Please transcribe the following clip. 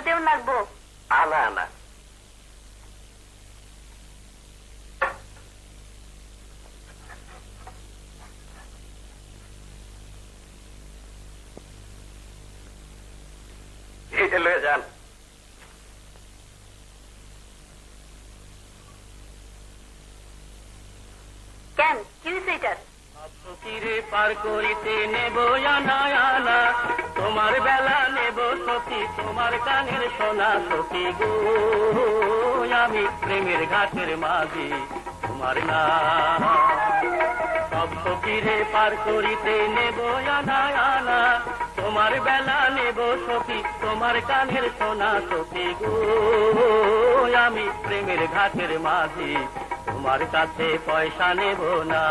দেও লাগবো? আনা আনা। যান। কেন? কি হয়েছে এটার? পার করিতে নেব আনা আনা সখী তোমার কানের সোনা সখী গো। আমি প্রেমের ঘাটের মাঝি, তোমার না সব ফকিরে পার করিতে নেব আনা আনা। তোমার বেলা নেব সখী তোমার কানের সোনা সখী গো। আমি প্রেমের ঘাটের মাঝি, তোমার কাছে পয়সা নেব না।